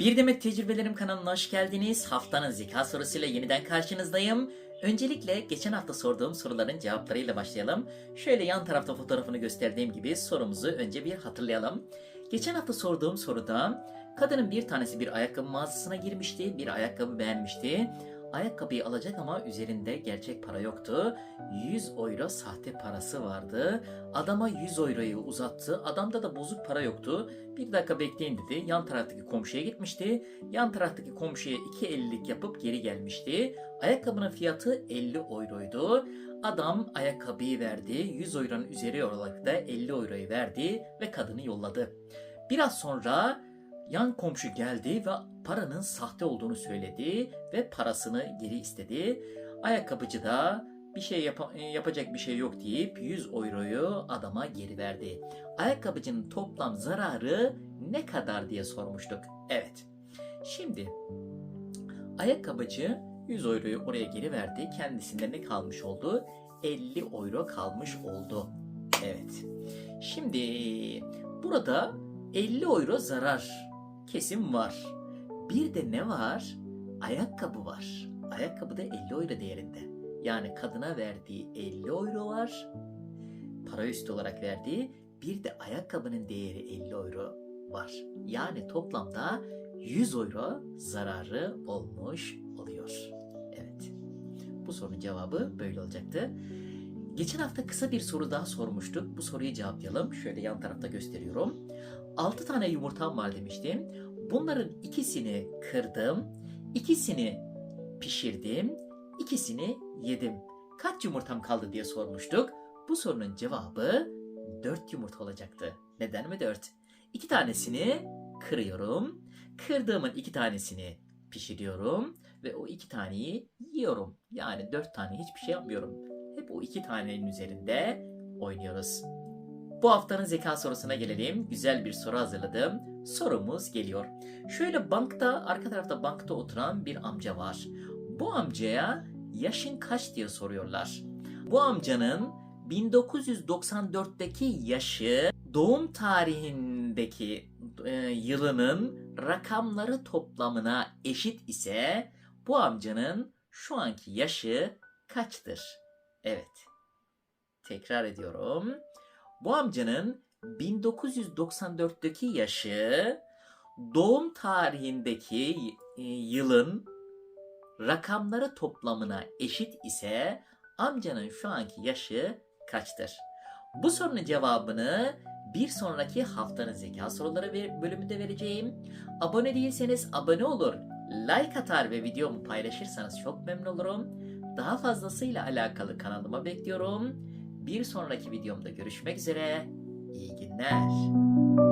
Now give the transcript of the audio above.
Bir Demet Tecrübelerim kanalına hoş geldiniz. Haftanın zeka sorusuyla yeniden karşınızdayım. Öncelikle geçen hafta sorduğum soruların cevaplarıyla başlayalım. Şöyle yan tarafta fotoğrafını gösterdiğim gibi sorumuzu önce bir hatırlayalım. Geçen hafta sorduğum soruda kadının bir tanesi bir ayakkabı mağazasına girmişti. Bir ayakkabı beğenmişti. Ayakkabıyı alacak ama üzerinde gerçek para yoktu. 100 euro sahte parası vardı. Adama 100 euroyu uzattı. Adamda da bozuk para yoktu. Bir dakika bekleyin dedi. Yan taraftaki komşuya gitmişti. Yan taraftaki komşuya 2.50'lik yapıp geri gelmişti. Ayakkabının fiyatı 50 euroydu. Adam ayakkabıyı verdi. 100 euronun üzeri olarak da 50 euroyu verdi ve kadını yolladı. Biraz sonra yan komşu geldi ve paranın sahte olduğunu söyledi ve parasını geri istedi. Ayakkabıcı da bir şey yapa- yapacak bir şey yok deyip 100 euroyu adama geri verdi. Ayakkabıcının toplam zararı ne kadar diye sormuştuk. Evet. Şimdi ayakkabıcı 100 euroyu oraya geri verdi. Kendisinde ne kalmış oldu? 50 euro kalmış oldu. Evet. Şimdi burada 50 euro zarar kesim var. Bir de ne var? Ayakkabı var. Ayakkabı da 50 euro değerinde. Yani kadına verdiği 50 euro var. Para üstü olarak verdiği bir de ayakkabının değeri 50 euro var. Yani toplamda 100 euro zararı olmuş oluyor. Evet. Bu sorunun cevabı böyle olacaktı. Geçen hafta kısa bir soru daha sormuştuk. Bu soruyu cevaplayalım. Şöyle yan tarafta gösteriyorum. 6 tane yumurtam var demiştim. Bunların ikisini kırdım, ikisini pişirdim, ikisini yedim. Kaç yumurtam kaldı diye sormuştuk. Bu sorunun cevabı 4 yumurta olacaktı. Neden mi 4? İki tanesini kırıyorum. Kırdığımın iki tanesini pişiriyorum ve o iki taneyi yiyorum. Yani dört tane hiçbir şey yapmıyorum. Hep o iki tanenin üzerinde oynuyoruz. Bu haftanın zeka sorusuna gelelim. Güzel bir soru hazırladım. Sorumuz geliyor. Şöyle bankta, arka tarafta bankta oturan bir amca var. Bu amcaya yaşın kaç diye soruyorlar. Bu amcanın 1994'teki yaşı doğum tarihindeki e, yılının rakamları toplamına eşit ise bu amcanın şu anki yaşı kaçtır? Evet. Tekrar ediyorum. Bu amcanın 1994'teki yaşı doğum tarihindeki e, yılın rakamları toplamına eşit ise amcanın şu anki yaşı kaçtır? Bu sorunun cevabını bir sonraki haftanın zeka soruları bölümünde vereceğim. Abone değilseniz abone olur, like atar ve videomu paylaşırsanız çok memnun olurum. Daha fazlasıyla alakalı kanalıma bekliyorum. Bir sonraki videomda görüşmek üzere. İyi günler.